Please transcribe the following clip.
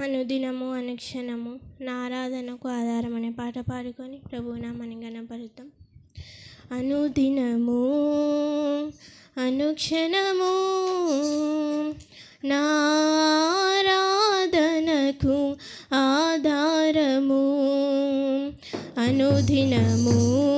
అనుదినము అనుక్షణము నా ఆరాధనకు ఆధారం అనే పాట పాడుకొని ప్రభునామని గణపరుద్దాం అనుదినము అనుక్షణము నారాధనకు ఆధారము. అనుదినము